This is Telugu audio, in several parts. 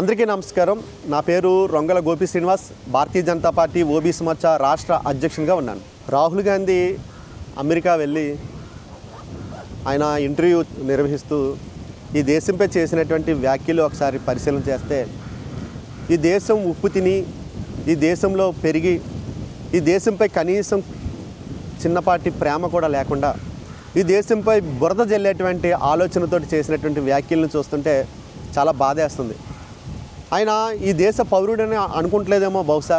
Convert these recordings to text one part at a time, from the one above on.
అందరికీ నమస్కారం. నా పేరు రొంగల గోపి శ్రీనివాస్. భారతీయ జనతా పార్టీ ఓబీసీ మోర్చా రాష్ట్ర అధ్యక్షునిగా ఉన్నాను. రాహుల్ గాంధీ అమెరికా వెళ్ళి ఆయన ఇంటర్వ్యూ నిర్వహిస్తూ ఈ దేశంపై చేసినటువంటి వ్యాఖ్యలు ఒకసారి పరిశీలన చేస్తే ఈ దేశం ఉప్పు తిని ఈ దేశంలో పెరిగి ఈ దేశంపై కనీసం చిన్నపాటి ప్రేమ కూడా లేకుండా ఈ దేశంపై బురద జల్లేటువంటి ఆలోచనతో చేసినటువంటి వ్యాఖ్యలను చూస్తుంటే చాలా బాధేస్తుంది. ఆయన ఈ దేశ పౌరుడని అనుకుంటలేదేమో బహుశా.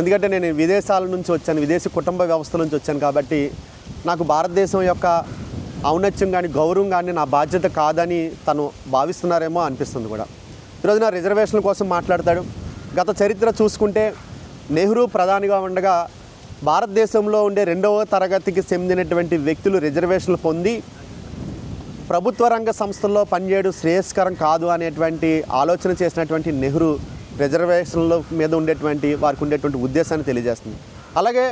ఎందుకంటే నేను విదేశాల నుంచి వచ్చాను విదేశీ కుటుంబ వ్యవస్థ నుంచి వచ్చాను కాబట్టి నాకు భారతదేశం యొక్క ఔన్నత్యం కానీ గౌరవం కానీ నా బాధ్యత కాదని తను భావిస్తున్నారేమో అనిపిస్తుంది కూడా. ఈరోజు నా రిజర్వేషన్ల కోసం మాట్లాడతాడు. గత చరిత్ర చూసుకుంటే నెహ్రూ ప్రధానిగా ఉండగా భారతదేశంలో ఉండే రెండవ తరగతికి చెందినటువంటి వ్యక్తులు రిజర్వేషన్లు పొంది ప్రభుత్వ రంగ సంస్థల్లో పనిచేయడం శ్రేయస్కరం కాదు అనేటువంటి ఆలోచన చేసినటువంటి నెహ్రూ రిజర్వేషన్ల మీద ఉండేటువంటి వారికి ఉండేటువంటి ఉద్దేశాన్ని తెలియజేస్తుంది. అలాగే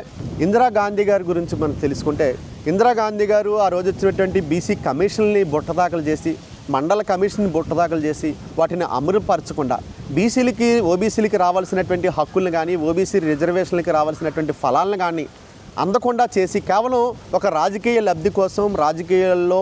ఇందిరాగాంధీ గారి గురించి మనం తెలుసుకుంటే ఇందిరాగాంధీ గారు ఆ రోజు వచ్చినటువంటి బీసీ కమిషన్ని బుట్టదాఖలు చేసి మండల కమిషన్ బుట్టదాఖలు చేసి వాటిని అమలుపరచకుండా బీసీలకి ఓబీసీలకి రావాల్సినటువంటి హక్కులను కానీ ఓబీసీ రిజర్వేషన్లకి రావాల్సినటువంటి ఫలాలను కానీ అందకుండా చేసి కేవలం ఒక రాజకీయ లబ్ధి కోసం రాజకీయాల్లో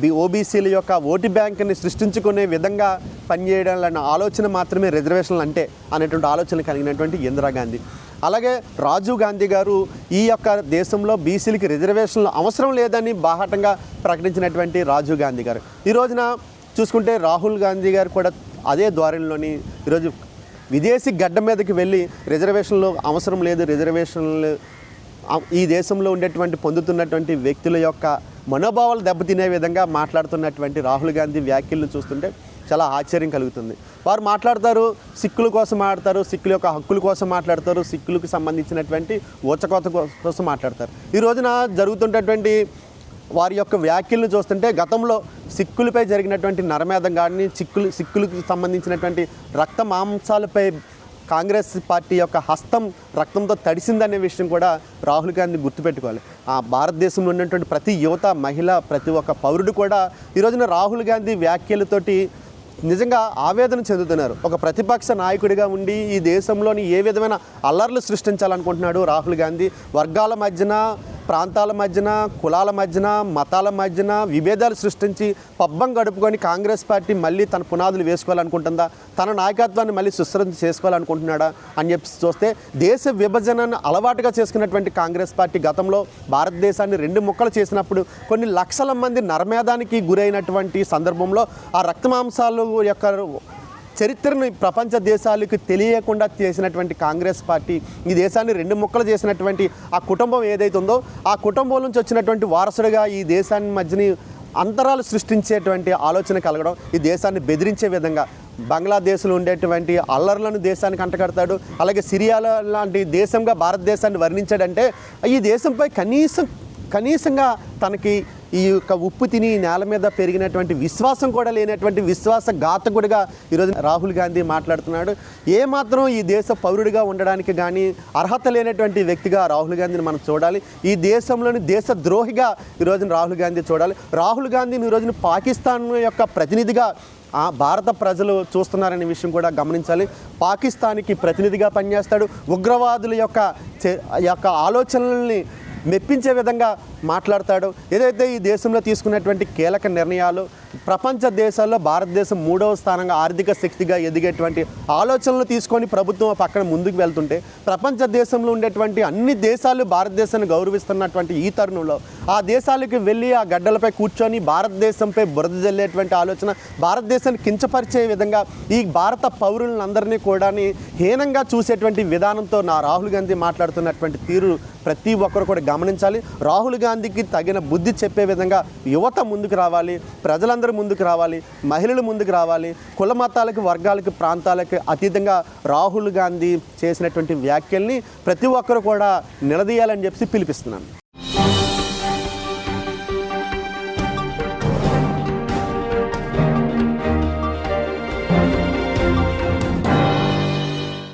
బి ఓబీసీల యొక్క ఓటు బ్యాంకుని సృష్టించుకునే విధంగా పనిచేయడం ఆలోచన మాత్రమే రిజర్వేషన్లు అంటే అనేటువంటి ఆలోచన కలిగినటువంటి ఇందిరాగాంధీ అలాగే రాజీవ్ గాంధీ గారు ఈ యొక్క దేశంలో బీసీలకి రిజర్వేషన్లు అవసరం లేదని బాహాటంగా ప్రకటించినటువంటి రాజీవ్ గాంధీ గారు. ఈ రోజున చూసుకుంటే రాహుల్ గాంధీ గారు కూడా అదే ద్వారంలోని ఈరోజు విదేశీ గడ్డ మీదకి వెళ్ళి రిజర్వేషన్లు అవసరం లేదు రిజర్వేషన్లు ఈ దేశంలో ఉండేటువంటి పొందుతున్నటువంటి వ్యక్తుల యొక్క మనోభావాలు దెబ్బతినే విధంగా మాట్లాడుతున్నటువంటి రాహుల్ గాంధీ వ్యాఖ్యలను చూస్తుంటే చాలా ఆశ్చర్యం కలుగుతుంది. వారు మాట్లాడతారు సిక్కుల కోసం మాట్లాడతారు సిక్కుల యొక్క హక్కుల కోసం మాట్లాడతారు సిక్కులకు సంబంధించినటువంటి ఊచకోత కోసం మాట్లాడతారు. ఈ రోజున జరుగుతున్నటువంటి వారి యొక్క వ్యాఖ్యలను చూస్తుంటే గతంలో సిక్కులపై జరిగినటువంటి నరమేధం కానీ సిక్కులు సిక్కులకు సంబంధించినటువంటి రక్త మాంసాలపై కాంగ్రెస్ పార్టీ యొక్క హస్తం రక్తంతో తడిసిందనే విషయం కూడా రాహుల్ గాంధీ గుర్తుపెట్టుకోవాలి. ఆ భారతదేశంలో ఉన్నటువంటి ప్రతి యువత మహిళ ప్రతి ఒక్క పౌరుడు కూడా ఈ రోజున రాహుల్ గాంధీ వ్యాఖ్యలతోటి నిజంగా ఆవేదన చెందుతున్నారు. ఒక ప్రతిపక్ష నాయకుడిగా ఉండి ఈ దేశంలోని ఏ విధమైన అల్లర్లు సృష్టించాలనుకుంటున్నాడు రాహుల్ గాంధీ? వర్గాల మధ్యన ప్రాంతాల మధ్యన కులాల మధ్యన మతాల మధ్యన విభేదాలు సృష్టించి పబ్బం గడుపుకొని కాంగ్రెస్ పార్టీ మళ్ళీ తన పునాదులు వేసుకోవాలనుకుంటుందా? తన నాయకత్వాన్ని మళ్ళీ సుస్థిరం చేసుకోవాలనుకుంటున్నాడా? అని చెప్పి చూస్తే దేశ విభజనను అలవాటుగా చేసుకున్నటువంటి కాంగ్రెస్ పార్టీ గతంలో భారతదేశాన్ని రెండు ముక్కలు చేసినప్పుడు కొన్ని లక్షల మంది నరమేధానికి గురైనటువంటి సందర్భంలో ఆ రక్తమాంసాలు యొక్క చరిత్రను ప్రపంచ దేశాలకు తెలియకుండా చేసినటువంటి కాంగ్రెస్ పార్టీ ఈ దేశాన్ని రెండు ముక్కలు చేసినటువంటి ఆ కుటుంబం ఏదైతే ఉందో ఆ కుటుంబం నుంచి వచ్చినటువంటి వారసుడిగా ఈ దేశాన్ని మధ్యని అంతరాలు సృష్టించేటువంటి ఆలోచన కలగడం ఈ దేశాన్ని బెదిరించే విధంగా బంగ్లాదేశ్లో ఉండేటువంటి అల్లర్లను దేశానికి అంటగడతాడు అలాగే సిరియాలో లాంటి దేశంగా భారతదేశాన్ని వర్ణించాడంటే ఈ దేశంపై కనీసం కనీసంగా తనకి ఈ యొక్క ఉప్పు తిని నేల మీద పెరిగినటువంటి విశ్వాసం కూడా లేనటువంటి విశ్వాస ఘాతకుడిగా ఈరోజు రాహుల్ గాంధీ మాట్లాడుతున్నాడు. ఏమాత్రం ఈ దేశ పౌరుడిగా ఉండడానికి కానీ అర్హత లేనటువంటి వ్యక్తిగా రాహుల్ గాంధీని మనం చూడాలి. ఈ దేశంలోని దేశ ద్రోహిగా ఈరోజు రాహుల్ గాంధీ చూడాలి. రాహుల్ గాంధీని ఈరోజు పాకిస్తాన్ యొక్క ప్రతినిధిగా ఆ భారత ప్రజలు చూస్తున్నారనే విషయం కూడా గమనించాలి. పాకిస్తాన్కి ప్రతినిధిగా పనిచేస్తాడు. ఉగ్రవాదుల యొక్క చే- యొక్క ఆలోచనల్ని మెప్పించే విధంగా మాట్లాడతాడు. ఏదైతే ఈ దేశంలో తీసుకున్నటువంటి కీలక నిర్ణయాలు ప్రపంచ దేశాల్లో భారతదేశం మూడవ స్థానంగా ఆర్థిక శక్తిగా ఎదిగేటువంటి ఆలోచనలు తీసుకొని ప్రభుత్వం పక్కన ముందుకు వెళ్తుంటే ప్రపంచ దేశంలో ఉండేటువంటి అన్ని దేశాలు భారతదేశాన్ని గౌరవిస్తున్నటువంటి ఈ తరుణంలో ఆ దేశాలకు వెళ్ళి ఆ గడ్డలపై కూర్చొని భారతదేశంపై బురద జల్లేటువంటి ఆలోచన భారతదేశాన్ని కించపరిచే విధంగా ఈ భారత పౌరులందరినీ కూడా హీనంగా చూసేటువంటి విధానంతో నా రాహుల్ గాంధీ మాట్లాడుతున్నటువంటి తీరు ప్రతి ఒక్కరు కూడా గమనించాలి. రాహుల్ గాంధీకి తగిన బుద్ధి చెప్పే విధంగా యువత ముందుకు రావాలి ప్రజలందరూ ముందుకు రావాలి మహిళలు ముందుకు రావాలి కుల మతాలకు వర్గాలకు ప్రాంతాలకు అతీతంగా రాహుల్ గాంధీ చేసినటువంటి వ్యాఖ్యల్ని ప్రతి ఒక్కరు కూడా నిలదీయాలని చెప్పి పిలిపిస్తున్నాను.